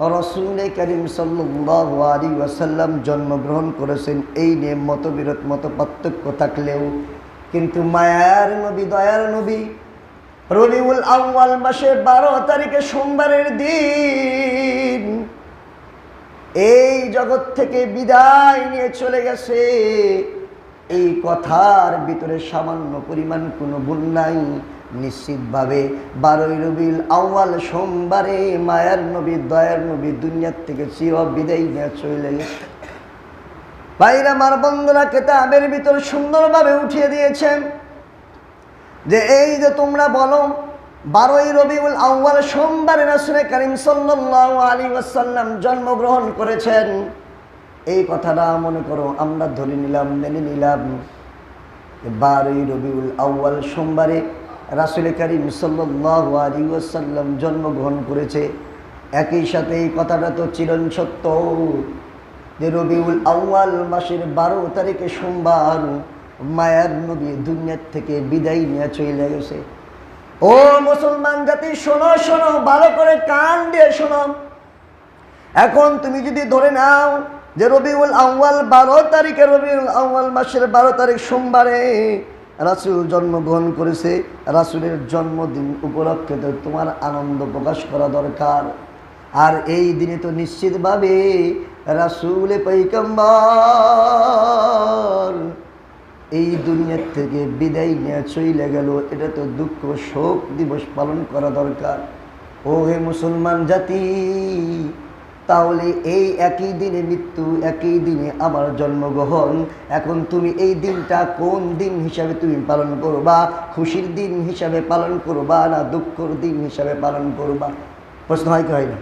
রসুল করিম সাল্লাহ আলী ওয়াসাল্লাম জন্মগ্রহণ করেছেন এই নিয়ে মতবিরোধ মত পার্থক্য থাকলেও কিন্তু মায়ার নবী, দয়ার নবী রবিউল আউয়াল মাসের বারো তারিখে সোমবারের দিন এই জগৎ থেকে বিদায় নিয়ে চলে গেছে। এই কথার ভিতরে সামান্য পরিমাণ কোনো ভুল নাই। নিশ্চিতভাবে বারোই রবিল আউয়াল সোমবারে মায়ার নবী, দয়ার নবী দুনিয়ার থেকে চির বিদায় নিয়ে চলে গেছে বাইরে আমার বন্ধুরা, কেতাবের ভিতর সুন্দরভাবে উঠিয়ে দিয়েছেন যে এই যে তোমরা বলো, বারোই রবিউল আউ্বাল সোমবারে রাসুলে করিম সাল্লাহ আলী ওয়াসাল্লাম জন্মগ্রহণ করেছেন। এই কথাটা মনে করো, আমরা ধরে নিলাম, মেনে নিলাম বারোই রবিউল আউ্বাল সোমবারে রাসুলে করিম সাল্লাহ আলী ওয়াসাল্লাম জন্মগ্রহণ করেছে। একই সাথে এই কথাটা তো চিরন সত্য। যে রবিউল আউ্বাল মাসের বারো তারিখে সোমবার মায়ার নবী দুনিয়ার থেকে বিদায় নিয়ে চলে গেছে। ও মুসলমান জাতি, শোনো শোনো, ভালো করে কান দিয়ে শোনো। এখন তুমি যদি ধরে নাও যে রবিউল আউ্বাল বারো তারিখে, রবিউল আউ্বাল মাসের বারো তারিখ সোমবারে রাসুল জন্মগ্রহণ করেছে, রাসুলের জন্মদিন উপলক্ষে তো তোমার আনন্দ প্রকাশ করা দরকার। আর এই দিনে তো নিশ্চিতভাবে রাসুলে পৈকম্বর এই দুনিয়ার থেকে বিদায় নিয়ে চলে গেল। এটা তো দুঃখ শোক দিবস পালন করা দরকার। ও হে মুসলমান জাতি তাহলে এই একই দিনে মৃত্যু, একই দিনে আমার জন্মগ্রহণ। এখন তুমি এই দিনটা কোন দিন হিসাবে তুমি পালন করবা? খুশির দিন হিসাবে পালন করবা না দুঃখর দিন হিসাবে পালন করবা? প্রশ্ন হয় কি হয় না?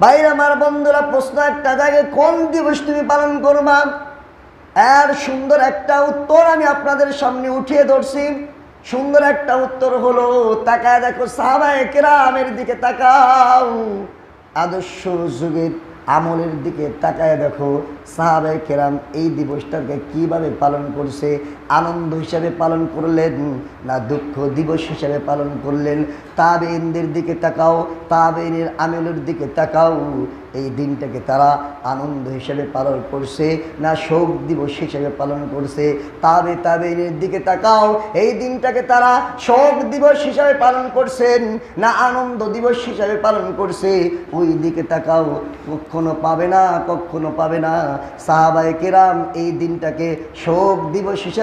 বাইরে আমার বন্ধুরা, প্রশ্ন একটা জায়গায় কোন দিবস তুমি পালন করবা? আর সুন্দর একটা উত্তর আমি আপনাদের সামনে উঠিয়ে ধরছি। সুন্দর একটা উত্তর হলো, তাকায় দেখো সাহাবায় কেরামের দিকে তাকাও। আদর্শ যুগের আমলের দিকে তাকায় দেখো। সাহাবায় কেরাম এই দিবসটাকে কীভাবে পালন করছে, আনন্দ হিসাবে পালন করলেন না দুঃখ দিবস হিসাবে পালন করলেন? তাবেইনদের দিকে তাকাও তাবেইনের আমলের দিকে তাকাও। এই দিনটাকে তারা আনন্দ হিসেবে পালন করছে না শোক দিবস হিসেবে পালন করছে? তাবে তাবেইনের দিকে তাকাও, এই দিনটাকে তারা শোক দিবস হিসাবে পালন করছেন না আনন্দ দিবস হিসাবে পালন করছে? ওই দিকে তাকাও কখনো পাবে না কখনো পাবে না। সাহাবায় কেরাম এই দিনটাকে শোক দিবস হিসাবে